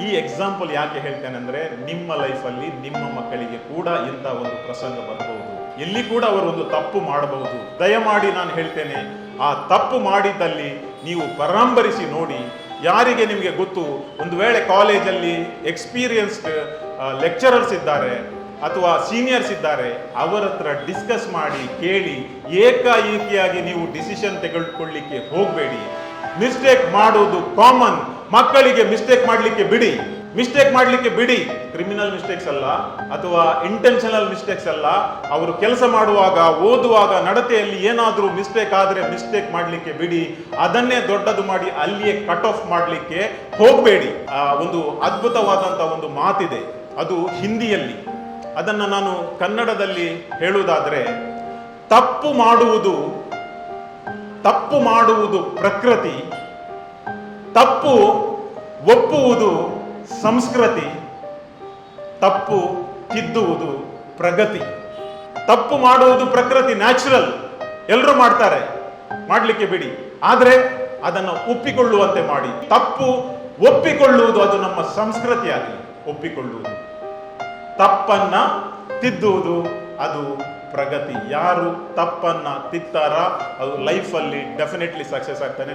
ಈ ಎಕ್ಸಾಂಪಲ್ ಯಾಕೆ ಹೇಳ್ತೇನೆ ಅಂದ್ರೆ ನಿಮ್ಮ ಲೈಫಲ್ಲಿ ನಿಮ್ಮ ಮಕ್ಕಳಿಗೆ ಕೂಡ ಇಂಥ ಒಂದು ಪ್ರಸಂಗ ಬರಬಹುದು. ಎಲ್ಲಿ ಕೂಡ ಅವರು ಒಂದು ತಪ್ಪು ಮಾಡಬಹುದು. ದಯಮಾಡಿ ನಾನು ಹೇಳ್ತೇನೆ, ಆ ತಪ್ಪು ಮಾಡಿದ್ದಲ್ಲಿ ನೀವು ಪರಾಂಬರಿಸಿ ನೋಡಿ, ಯಾರಿಗೆ ನಿಮಗೆ ಗೊತ್ತು? ಒಂದು ವೇಳೆ ಕಾಲೇಜಲ್ಲಿ ಎಕ್ಸ್ಪೀರಿಯನ್ಸ್ಡ್ ಲೆಕ್ಚರರ್ಸ್ ಇದ್ದಾರೆ ಅಥವಾ ಸೀನಿಯರ್ಸ್ ಇದ್ದಾರೆ, ಅವರ ಹತ್ರ ಡಿಸ್ಕಸ್ ಮಾಡಿ, ಕೇಳಿ, ಏಕಾಏಕಿಯಾಗಿ ನೀವು ಡಿಸಿಷನ್ ತೆಗೆದುಕೊಳ್ಳಿಕ್ಕೆ ಹೋಗಬೇಡಿ. ಮಿಸ್ಟೇಕ್ ಮಾಡೋದು ಕಾಮನ್ ಮಕ್ಕಳಿಗೆ ಮಿಸ್ಟೇಕ್ ಮಾಡಲಿಕ್ಕೆ ಬಿಡಿ. ಮಿಸ್ಟೇಕ್ ಮಾಡಲಿಕ್ಕೆ ಬಿಡಿ. ಕ್ರಿಮಿನಲ್ ಮಿಸ್ಟೇಕ್ಸ್ ಅಲ್ಲ, ಅಥವಾ ಇಂಟೆನ್ಷನಲ್ ಮಿಸ್ಟೇಕ್ಸ್ ಅಲ್ಲ. ಅವರು ಕೆಲಸ ಮಾಡುವಾಗ, ಓದುವಾಗ, ನಡತೆಯಲ್ಲಿ ಏನಾದರೂ ಮಿಸ್ಟೇಕ್ ಆದರೆ ಮಿಸ್ಟೇಕ್ ಮಾಡಲಿಕ್ಕೆ ಬಿಡಿ. ಅದನ್ನೇ ದೊಡ್ಡದು ಮಾಡಿ ಅಲ್ಲಿಯೇ ಕಟ್ ಆಫ್ ಮಾಡಲಿಕ್ಕೆ ಹೋಗಬೇಡಿ. ಒಂದು ಅದ್ಭುತವಾದಂಥ ಒಂದು ಮಾತಿದೆ. ಅದು ಹಿಂದಿಯಲ್ಲಿ. ಅದನ್ನು ನಾನು ಕನ್ನಡದಲ್ಲಿ ಹೇಳುವುದಾದರೆ, ತಪ್ಪು ಮಾಡುವುದು ತಪ್ಪು ಮಾಡುವುದು ಪ್ರಕೃತಿ, ತಪ್ಪು ಒಪ್ಪುವುದು ಸಂಸ್ಕೃತಿ, ತಪ್ಪು ತಿದ್ದುವುದು ಪ್ರಗತಿ. ತಪ್ಪು ಮಾಡುವುದು ಪ್ರಕೃತಿ ನ್ಯಾಚುರಲ್. ಎಲ್ಲರೂ ಮಾಡ್ತಾರೆ. ಮಾಡಲಿಕ್ಕೆ ಬಿಡಿ. ಆದರೆ ಅದನ್ನು ಒಪ್ಪಿಕೊಳ್ಳುವಂತೆ ಮಾಡಿ. ತಪ್ಪು ಒಪ್ಪಿಕೊಳ್ಳುವುದು ಅದು ನಮ್ಮ ಸಂಸ್ಕೃತಿಯಾಗಲಿ ಒಪ್ಪಿಕೊಳ್ಳುವುದು. ತಪ್ಪನ್ನ ತಿದ್ದುವುದು ಅದು ಪ್ರಗತಿ. ಯಾರು ತಪ್ಪನ್ನ ತಿತ್ತಾರ ಅದು ಲೈಫಲ್ಲಿ ಡೆಫಿನೆಟ್ಲಿ ಸಕ್ಸಸ್ ಆಗ್ತಾನೆ.